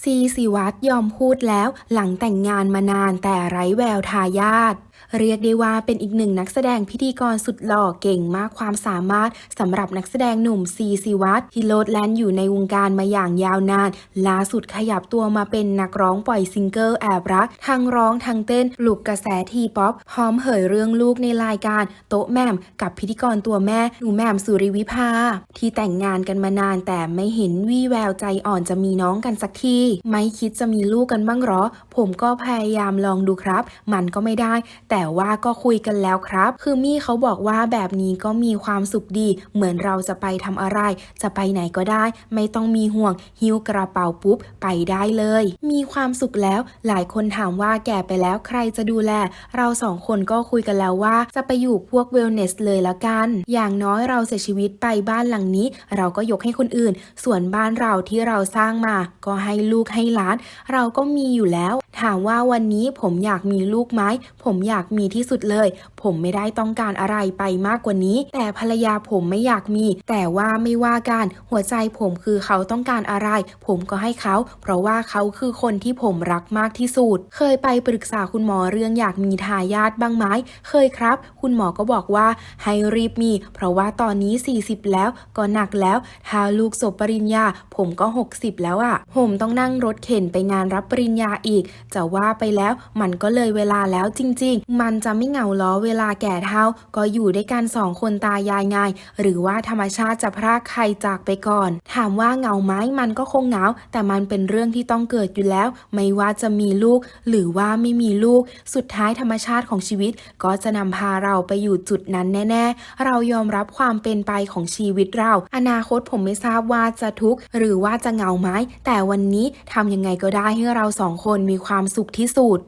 ซีสิวัตรยอมพูดแล้วหลังแต่งงานมานานแต่ไร้แววทายาท เรียกได้ว่าเป็นอีกหนึ่งนักแสดงพิธีกรสุดหล่อเก่งมากความสามารถสำหรับนักแสดงหนุ่มซีสิวัตที่โลดแล่นอยู่ในวงการมาอย่างยาวนาน ล่าสุดขยับตัวมาเป็นนักร้องปล่อยซิงเกิลแอบรัก ทั้งร้องทั้งเต้นปลุกกระแสทีป๊อปพร้อมเผยเรื่องลูกในรายการ โต๊ะแม่มกับพิธีกรตัวแม่หนูแม่มสุริวิภา ที่แต่งงานกันมานานแต่ไม่เห็นวี่แววใจอ่อนจะมีน้องกันสักทีไม่คิดจะมีลูกกันบ้างหรอ ผมก็พยายามลองดูครับ มันก็ไม่ได้แต่ว่าก็คุยกันแล้วครับ คือมี่เขาบอกว่าแบบนี้ก็มีความสุขดี เหมือนเราจะไปทำอะไร จะไปไหนก็ได้ ไม่ต้องมีห่วง หิ้วกระเป๋าปุ๊บไปได้เลย มีความสุขแล้ว หลายคนถามว่าแก่ไปแล้วใครจะดูแล เราสองคนก็คุยกันแล้วว่าจะไปอยู่พวกเวลเนสเลยละกัน อย่างน้อยเราเสียชีวิตไปบ้านหลังนี้ เราก็ยกให้คนอื่น ส่วนบ้านเราที่เราสร้างมา ก็ให้ลูกให้หลาน เราก็มีอยู่แล้ว ถามว่าวันนี้ผมอยากมีลูกไหมผมอยากากมีที่สุดเลย ผมไม่ได้ต้องการอะไรไปมากกว่านี้ แต่ภรรยาผมไม่อยากมี แต่ว่าไม่ว่ากันหัวใจผมคือเขาต้องการอะไร ผมก็ให้เขา เพราะว่าเขาคือคนที่ผมรักมากที่สุด เคยไปปรึกษาคุณหมอเรื่องอยากมีทายาทบ้างไหมเคยครับ คุณหมอก็บอกว่าให้รีบมี เพราะว่าตอนนี้ 40 แล้วก็หนักแล้ว ถ้าลูกจบปริญญา ผมก็ 60 แล้วอะ่ะ ผมต้องนั่งรถเข็นไปงานรับปริญญาอีก จะว่าไปแล้วมันก็เลยเวลาแล้วจริงๆมันจะไม่เหงาล้อเวลาแก่เท่า ก็อยู่ด้วยกันสองคนตายายไงหรือว่าธรรมชาติจะพรากใครจากไปก่อน ถามว่าเหงาไหมมันก็คงเหงา แต่มันเป็นเรื่องที่ต้องเกิดอยู่แล้ว ไม่ว่าจะมีลูก หรือว่าไม่มีลูก สุดท้ายธรรมชาติของชีวิต ก็จะนำพาเราไปอยู่จุดนั้นแน่ ๆ เรายอมรับความเป็นไปของชีวิตเรา อนาคตผมไม่ทราบว่าจะทุกข์หรือว่าจะเหงาไหมแต่วันนี้ทำยังไงก็ได้ให้เราสองคนมีความสุขที่สุด